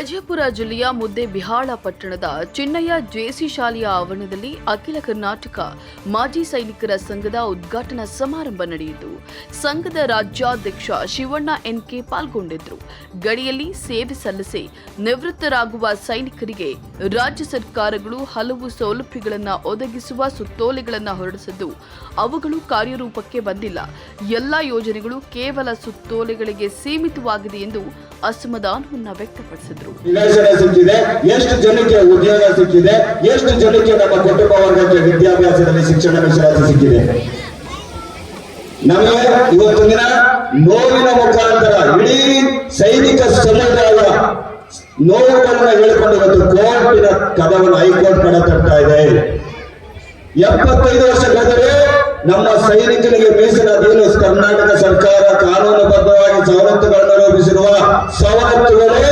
ವಿಜಯಪುರ ಜಿಲ್ಲೆಯ ಮುದ್ದೆಬಿಹಾಳ ಪಟ್ಟಣದ ಚಿನ್ನಯ್ಯ ಜೇಸಿ ಶಾಲೆಯ ಆವರಣದಲ್ಲಿ ಅಖಿಲ ಕರ್ನಾಟಕ ಮಾಜಿ ಸೈನಿಕರ ಸಂಘದ ಉದ್ಘಾಟನಾ ಸಮಾರಂಭ ನಡೆಯಿತು. ಸಂಘದ ರಾಜ್ಯಾಧ್ಯಕ್ಷ ಶಿವಣ್ಣ ಎನ್ಕೆ ಪಾಲ್ಗೊಂಡಿದ್ದರು ಗಡಿಯಲ್ಲಿ ಸೇವೆ ಸಲ್ಲಿಸಿ ನಿವೃತ್ತರಾಗುವ ಸೈನಿಕರಿಗೆ ರಾಜ್ಯ ಸರ್ಕಾರಗಳು ಹಲವು ಸೌಲಭ್ಯಗಳನ್ನು ಒದಗಿಸುವ ಸುತ್ತೋಲೆಗಳನ್ನು ಹೊರಡಿಸಿದ್ದು, ಅವುಗಳು ಕಾರ್ಯರೂಪಕ್ಕೆ ಬಂದಿಲ್ಲ. ಎಲ್ಲ ಯೋಜನೆಗಳು ಕೇವಲ ಸುತ್ತೋಲೆಗಳಿಗೆ ಸೀಮಿತವಾಗಿದೆ ಎಂದು ಅಸಮಾಧಾನವನ್ನು ವ್ಯಕ್ತಪಡಿಸಿದರು. ನಿವೇಶನ ಸಿಕ್ಕಿದೆ, ಎಷ್ಟು ಜನಕ್ಕೆ ಉದ್ಯೋಗ ಸಿಕ್ಕಿದೆ, ಎಷ್ಟು ಜನಕ್ಕೆ ನಮ್ಮ ಕುಟುಂಬ ವರ್ಗಕ್ಕೆ ವಿದ್ಯಾಭ್ಯಾಸದಲ್ಲಿ ಶಿಕ್ಷಣ ಮೀಸಲಾತಿ ಸಿಕ್ಕಿದೆ. ನಮಗೆ ಇವತ್ತು ದಿನ ನೋವಿನ ಮುಖಾಂತರ, ಇಡೀ ಸೈನಿಕ ಸಮುದಾಯ ನೋವುಗಳನ್ನು ಹೇಳಿಕೊಂಡು ಇವತ್ತು ಕೋರ್ಟಿನ ಕದವನ್ನು ಹೈಕೋರ್ಟ್ ಕಡೆ ತರ್ತಾ ಇದೆ. ಎಪ್ಪತ್ತೈದು ವರ್ಷ ಕಳೆದರೆ ನಮ್ಮ ಸೈನಿಕರಿಗೆ ಮೀಸಲಾತಿಯನ್ನು ಕರ್ನಾಟಕ ಸರ್ಕಾರ ಕಾನೂನುಬದ್ಧವಾಗಿ ಸವಲತ್ತುಗಳನ್ನು ರೂಪಿಸಿರುವ ಸವಲತ್ತುಗಳೇ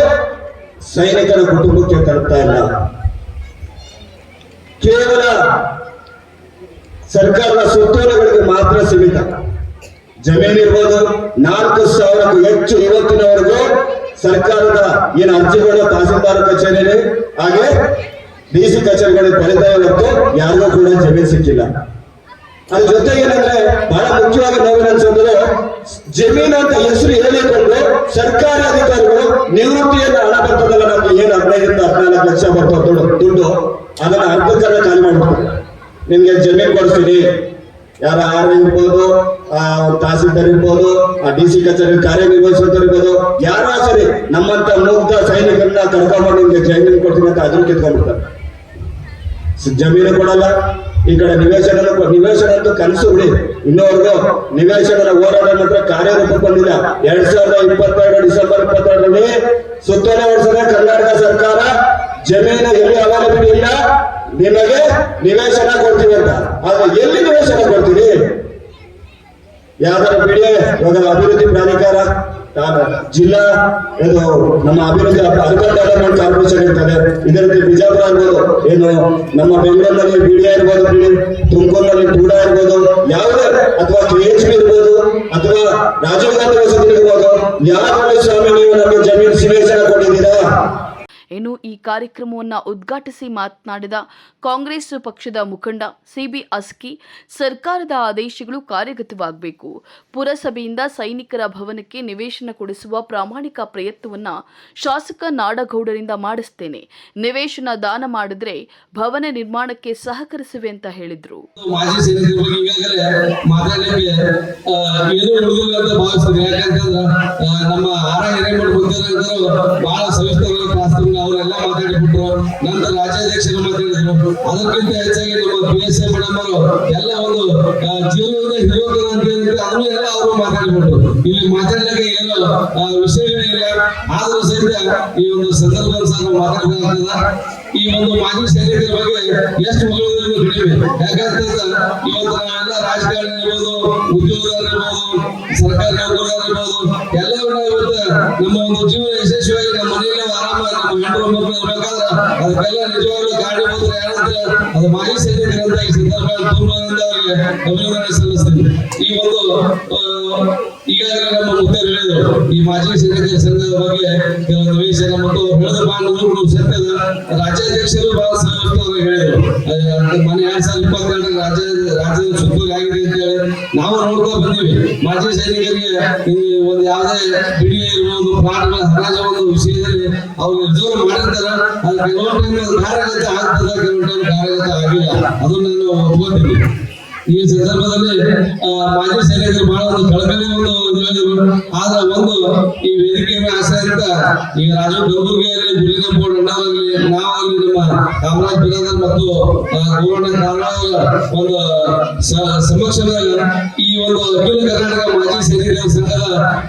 ಸೈನಿಕರ ಕುಟುಂಬಕ್ಕೆ ತರ್ತಾ ಇಲ್ಲ. ಕೇವಲ ಸರ್ಕಾರದ ಸುತ್ತೋಲೆಗಳಿಗೆ ಮಾತ್ರ ಸೀಮಿತ. ಜಮೀನು ಇರ್ಬೋದು, ನಾಲ್ಕು ಸಾವಿರಕ್ಕೂ ಹೆಚ್ಚು ಇವತ್ತಿನವರೆಗೂ ಸರ್ಕಾರದ ಏನು ಅರ್ಜಿಗಳು, ತಹಸೀಲ್ದಾರ್ ಕಚೇರಿಯಲ್ಲಿ, ಹಾಗೆ ಡಿ ಸಿ ಕಚೇರಿಗಳಿಗೆ ಬರೀತಾ ಇವತ್ತು ಯಾರಿಗೂ ಕೂಡ ಜಮೀನು ಸಿಕ್ಕಿಲ್ಲ. ಅದ್ರ ಜೊತೆಗೆ ಏನಂದ್ರೆ, ಬಹಳ ಮುಖ್ಯವಾಗಿ ನೋವಿನ ಅನ್ಸಂದ್ರೆ ಜಮೀನು ಅಂತ ಹೆಸರು ಹೇಳಿಕೊಂಡು ಸರ್ಕಾರಿ ಅಧಿಕಾರಿಗಳು ನಿವೃತ್ತಿಯನ್ನು ಹಣ ಬರ್ತದಲ್ಲ ನಮ್ಗೆ ಏನು ಹದಿನೈದರಿಂದ ಹದಿನಾಲ್ಕು ಲಕ್ಷ ಬರ್ತದೆ ದುಡ್ಡು ದುಡ್ಡು ಅದನ್ನ ಅರ್ಧಕ್ಕನ್ನ ಖಾಲಿ ಮಾಡ್ಬಿಡ್ತಾರೆ ನಿಮ್ಗೆ ಜಮೀನು ಕೊಡಿಸ್ತೀನಿ ಯಾರ ಆರ್ ಇರ್ಬೋದು, ಆ ತಹಸೀಲ್ದಾರ್ ಇರ್ಬೋದು ಆ ಡಿ ಸಿ ಕಚೇರಿ ಕಾರ್ಯನಿರ್ವಹಿಸುವಂತವ್ರು ಇರ್ಬೋದು ಯಾರೋ ಸರಿ ನಮ್ಮಂತ ಮುಗ್ಧ ಸೈನಿಕರನ್ನ ಕರ್ಕೊಂಡು ನಿಮ್ಗೆ ಜಮೀನು ಕೊಡ್ತೀನಿ ಅಂತ ಅದ್ರ ಕಿತ್ಕೊಂಡ್ಬಿಡ್ತಾರೆ. ಜಮೀನು ಕೊಡಲ್ಲ, ಈ ಕಡೆ ನಿವೇಶನ ನಿವೇಶನ ಅಂತೂ ಕನಸು ಬಿಡಿ. ಇನ್ನೊಂದು ನಿವೇಶನದ ಹೋರಾಟ ಮಾತ್ರ ಕಾರ್ಯರೂಪಕ್ಕೆ ಬಂದಿಲ್ಲ ಎರಡ್ ಸಾವಿರದ ಇಪ್ಪತ್ತೆರಡು ಡಿಸೆಂಬರ್ ಇಪ್ಪತ್ತೆರಡರಲ್ಲಿ ಸುತ್ತೋಲೆ ವರ್ಷದ ಕರ್ನಾಟಕ ಸರ್ಕಾರ ಜಮೀನು ಎಲ್ಲಿ ಅವೈಲಬಿಲಿಟಿ ಇಲ್ಲ ನಿಮಗೆ ನಿವೇಶನ ಕೊಡ್ತೀವಿ ಅಂತ. ಆದ್ರೆ ಎಲ್ಲಿ ನಿವೇಶನ ಕೊಡ್ತೀವಿ ಯಾವ್ದಾದ್ರು ಬಿಡಿ ಇವಾಗ ಅಭಿವೃದ್ಧಿ ಪ್ರಾಧಿಕಾರ ಜಿಲ್ಲಾ ಇದು ನಮ್ಮ ಅಭಿವೃದ್ಧಿ ಅರ್ಬನ್ ಡೆವಲಪ್ಮೆಂಟ್ ಕಾರ್ಪೊರೇಷನ್ ಇರ್ತದೆ. ಇದೇ ರೀತಿ ಬಿಜಾಪುರ ಇರ್ಬೋದು ಏನು, ನಮ್ಮ ಬೆಂಗಳೂರಿನಲ್ಲಿ ಬಿಡಿಯ ಇರ್ಬೋದು ಬಿಡಿ ತುಮಕೂರಿನಲ್ಲಿ ಟೂಡ ಇರ್ಬೋದು, ಯಾವುದೇ, ಅಥವಾ ಕೆ ಎಚ್ ಬಿ ಇರ್ಬೋದು, ಅಥವಾ ರಾಜೀವ್ ಗಾಂಧಿ ವಸತಿ ಇರ್ಬೋದು ಯಾವ ಸ್ವಾಮಿ, ನೀವು ನಮಗೆ ಜಮೀನು ಇನ್ನು ಈ ಕಾರ್ಯಕ್ರಮವನ್ನು ಉದ್ಘಾಟಿಸಿ ಮಾತನಾಡಿದ ಕಾಂಗ್ರೆಸ್ ಪಕ್ಷದ ಮುಖಂಡ ಸಿಬಿ ಅಸ್ಕಿ, ಸರ್ಕಾರದ ಆದೇಶಗಳು ಕಾರ್ಯಗತವಾಗಬೇಕು. ಪುರಸಭೆಯಿಂದ ಸೈನಿಕರ ಭವನಕ್ಕೆ ನಿವೇಶನ ಕೊಡಿಸುವ ಪ್ರಾಮಾಣಿಕ ಪ್ರಯತ್ನವನ್ನ ಶಾಸಕ ನಾಡಗೌಡರಿಂದ ಮಾಡಿಸ್ತೇನೆ. ನಿವೇಶನ ದಾನ ಮಾಡಿದ್ರೆ ಭವನ ನಿರ್ಮಾಣಕ್ಕೆ ಸಹಕರಿಸುವೆ ಅಂತ ಹೇಳಿದ್ರು. ನಮ್ಮ ಆರ ಹಿರೇಮಠ ಬಹಳ ಮಾತಾಡಿಬಿಟ್ರು, ನಂತರ ರಾಜ್ಯಾಧ್ಯಕ್ಷರು ಮಾತಾಡಿದ್ರು. ಅದಕ್ಕಿಂತ ಹೆಚ್ಚಾಗಿ ನಮ್ಮ ಪಿ ಎಸ್ ಎ ಮೇಡಮ್ ಎಲ್ಲ ಒಂದು ಜೀವನದ ಹಿರಿಯೋಗರ ಅಂತ ಹೇಳಿದ್ರೆ ಅದನ್ನು ಎಲ್ಲ ಅವರು ಮಾತಾಡಿಬಿಟ್ರು. ಇಲ್ಲಿ ಮಾತಾಡಲಿಕ್ಕೆ ಏನು ವಿಷಯವೇ ಇಲ್ಲ. ಆದರೂ ಸಹಿತ ಈ ಒಂದು ಸಂದರ್ಭದಲ್ಲಿ ಸಹ ಮಾತಾಡಬೇಕಾಗ್ತದ ಈ ಒಂದು ಮಾಜಿ ಸೈನಿಕರ ಬಗ್ಗೆ ಎಷ್ಟು ಮಗಳು ಕಡಿಮೆ ಯಾಕಂತಂದ್ರೆ ಇವತ್ತು ನಾವೆಲ್ಲ ರಾಜಕಾರಣ ಇರ್ಬೋದು ಉದ್ಯೋಗದಲ್ಲಿರ್ಬೋದು ఉన్నప్పుడు రకాల అది పిల్లలు నిజంగా గాడి ಅದು ಮಾಜಿ ಸೈನಿಕರಂತ ಸಿದ್ದರಾಮಯ್ಯ ತುಂಬದಿಂದ ಅವರಿಗೆ ಅಭಿನಂದನೆ ಈ ಒಂದು ಈಗಾಗಲೇ ನಮ್ಮ ಮುಖ್ಯರು ಈ ಮಾಜಿ ಸೈನಿಕರ ಸಂಘದ ಬಗ್ಗೆ ನಿವೇಶನ ಮತ್ತು ಹೇಳಿದ ಸತ್ಯದ ರಾಜ್ಯಾಧ್ಯಕ್ಷರು ಬಹಳ ಸವಿಸ್ತರವಾಗಿ ಹೇಳಿದರು. ಮನೆ ಎರಡ್ ಸಾವಿರದ ಇಪ್ಪತ್ತೆರಡರ ರಾಜ್ಯ, ರಾಜ್ಯದ ಸುತ್ತೂರು ಆಗಿದೆ ಅಂತ ಹೇಳಿ ನಾವು ನೋಡ್ತಾ ಬಂದೀವಿ. ಮಾಜಿ ಸೈನಿಕರಿಗೆ ಒಂದು ಯಾವುದೇ ಬಿಡಿ ಇರ್ಬೋದು, ಪ್ರಾಣಗಳ ಹರಾಜ ಒಂದು ವಿಷಯದಲ್ಲಿ ಅವ್ರು ನಿರ್ಧಾರ ಮಾಡಿರ್ತಾರ. ಅದು ಕೆಲವು ಟೈಮ್ ಕಾರ್ಯಗತ ಆಗ್ತದ. ಕೆಲವು ಟೈಮ್ ಕಾರ್ಯಗತ ಆಗಿಲ್ಲ ಅದನ್ನ ನಾನು ಒಪ್ಕೋತೀನಿ ಈ ಸಂದರ್ಭದಲ್ಲಿ ಮಾಜಿ ಸೈನಿಕರು ಬಹಳ ಒಂದು ಕಳಕಳಿ ಒಂದು ಆದ್ರೆ ಒಂದು ಈ ವೇದಿಕೆ ಮೇಲೆ ಆಸೆ ಅಂತ ಈಗ ರಾಜು ಗಂಗೂರ್ಗಿಯಲ್ಲಿ ಗುರಿಗಂಪೋಡ್ ಅಣ್ಣಾಗಲಿ ನಾವಾಗಲಿ ನಮ್ಮ ಕಾಮರಾಜ್ ಬಿರಾದರ್ ಮತ್ತು ಗೋವರ್ಣ ಕಾಮರಾಜ್ ಒಂದು ಸಮಕ್ಷಮದಾಗ ಈ ಒಂದು ಅಖಿಲ ಕರ್ನಾಟಕ ಮಾಜಿ ಸೈನಿಕರ ಸಂಘದ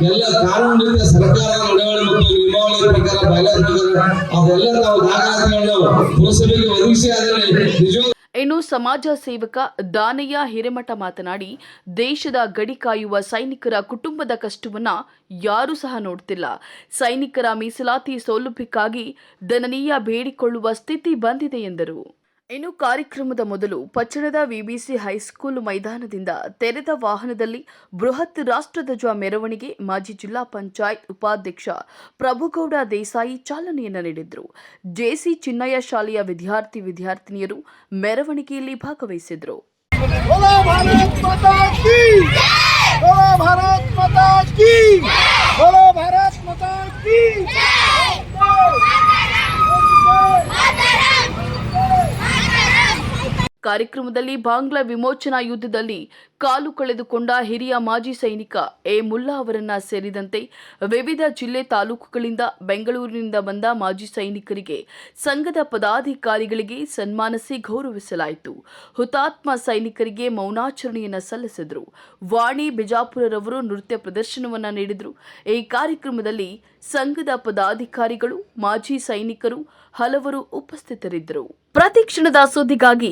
ಎಲ್ಲ ಕಾನೂನಿನಿಂದ ಸರ್ಕಾರ ನಡವಳಿ ಮತ್ತು ನಿಯಮಾವಳಿ ಪ್ರಕಾರ ಬಯಲಾದ ಪ್ರಕಾರ, ಅದೆಲ್ಲ ನಾವು ದಾಖಲಾತಿಗಳನ್ನು ಪುರಸಭೆಗೆ ಒದಗಿಸಿ ಆದರೆ ನಿಜವಾದ ಇನ್ನು ಸಮಾಜ ಸೇವಕ ದಾನಯ್ಯ ಹಿರೇಮಠ ಮಾತನಾಡಿ, ದೇಶದ ಗಡಿ ಕಾಯುವ ಸೈನಿಕರ ಕುಟುಂಬದ ಕಷ್ಟವನ್ನ ಯಾರೂ ಸಹ ನೋಡ್ತಿಲ್ಲ. ಸೈನಿಕರ ಮೀಸಲಾತಿ ಸೌಲಭ್ಯಕ್ಕಾಗಿ ದನನೀಯ ಬೇಡಿಕೊಳ್ಳುವ ಸ್ಥಿತಿ ಬಂದಿದೆ ಎಂದರು. ಇನ್ನು ಕಾರ್ಯಕ್ರಮದ ಮೊದಲು ಪಟ್ಟಣದ ವಿಬಿಸಿ ಹೈಸ್ಕೂಲ್ ಮೈದಾನದಿಂದ ತೆರೆದ ವಾಹನದಲ್ಲಿ ಬೃಹತ್ ರಾಷ್ಟ್ರಧ್ವಜ ಮೆರವಣಿಗೆ ಮಾಜಿ ಜಿಲ್ಲಾ ಪಂಚಾಯತ್ ಉಪಾಧ್ಯಕ್ಷ ಪ್ರಭುಗೌಡ ದೇಸಾಯಿ ಚಾಲನೆಯನ್ನು ನೀಡಿದರು. ಜೆಸಿ ಚಿನ್ನಯ್ಯ ಶಾಲೆಯ ವಿದ್ಯಾರ್ಥಿ ವಿದ್ಯಾರ್ಥಿನಿಯರು ಮೆರವಣಿಗೆಯಲ್ಲಿ ಭಾಗವಹಿಸಿದರು. ಕಾರ್ಯಕ್ರಮದಲ್ಲಿ ಬಾಂಗ್ಲಾ ವಿಮೋಚನಾ ಯುದ್ಧದಲ್ಲಿ ಕಾಲು ಕಳೆದುಕೊಂಡ ಹಿರಿಯ ಮಾಜಿ ಸೈನಿಕ ಎ ಮುಲ್ಲಾ ಅವರನ್ನ ಸೇರಿದಂತೆ ವಿವಿಧ ಜಿಲ್ಲೆ ತಾಲೂಕುಗಳಿಂದ ಬೆಂಗಳೂರಿನಿಂದ ಬಂದ ಮಾಜಿ ಸೈನಿಕರಿಗೆ ಸಂಘದ ಪದಾಧಿಕಾರಿಗಳಿಗೆ ಸನ್ಮಾನಿಸಿ ಗೌರವಿಸಲಾಯಿತು. ಹುತಾತ್ಮ ಸೈನಿಕರಿಗೆ ಮೌನಾಚರಣೆಯನ್ನು ಸಲ್ಲಿಸಿದರು. ವಾಣಿ ಬಿಜಾಪುರರವರು ನೃತ್ಯ ಪ್ರದರ್ಶನವನ್ನ ನೀಡಿದರು. ಈ ಕಾರ್ಯಕ್ರಮದಲ್ಲಿ ಸಂಘದ ಪದಾಧಿಕಾರಿಗಳು, ಮಾಜಿ ಸೈನಿಕರು, ಹಲವರು ಉಪಸ್ಥಿತರಿದ್ದರು. ಪ್ರತಿ ಕ್ಷಣದ ಸುದ್ದಿಗಾಗಿ